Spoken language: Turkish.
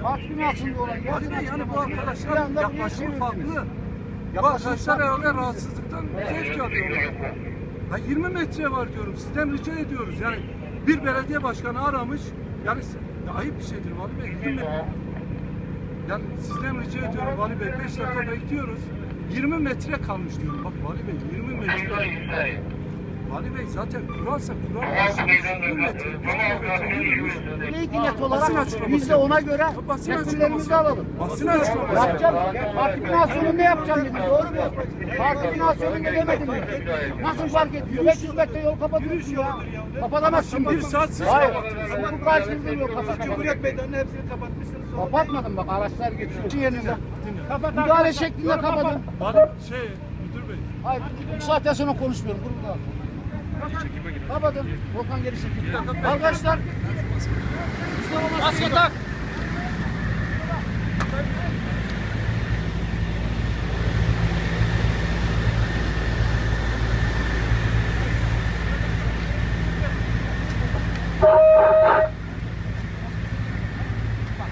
ya. Parti binasında olan ne yani bu arkadaşlar yaklaşımı farklı. Bu Yaklaşım arkadaşlar herhalde rahatsızlıktan zevk alıyorlar. Ha 20 metre var diyorum. Sizden rica ediyoruz. Yani bir belediye başkanı aramış. Yani ya ayıp bir şeydir Vali Bey. 20 metre. Yani sizden rica ediyorum Vali Bey 5 dakika bekliyoruz. 20 metre kalmış diyorum. Bak Vali Bey 20 metre. Vali Bey zaten kuralsa kural başlamış. 20 metre. 1 kilometre yürümüş. İlk net olarak biz de ona göre tedbirlerimizi alalım. Basın açıklaması. Yapacağım. Parti binası önünde yapacağım dedim. Doğru mu? Parti binası önünde demedim mi? Nasıl fark ediyor? 500 metre yol kapatıyorsun ya. Kapatamazsın. Bir saat siz Hayır. kapattınız. Bu karşınızda yol kapatmak. Cumhuriyet Meydanı'nın hepsini kapatmışsınız. Kapatmadım bak araçlar geçiyor. Yerinde. Müdahale şeklinde. Vali şey müdür bey. Hayır. Bu saatten sonra konuşmuyorum. Burada. Kapatın. Volkan geri çekil. Arkadaşlar. Maske tak.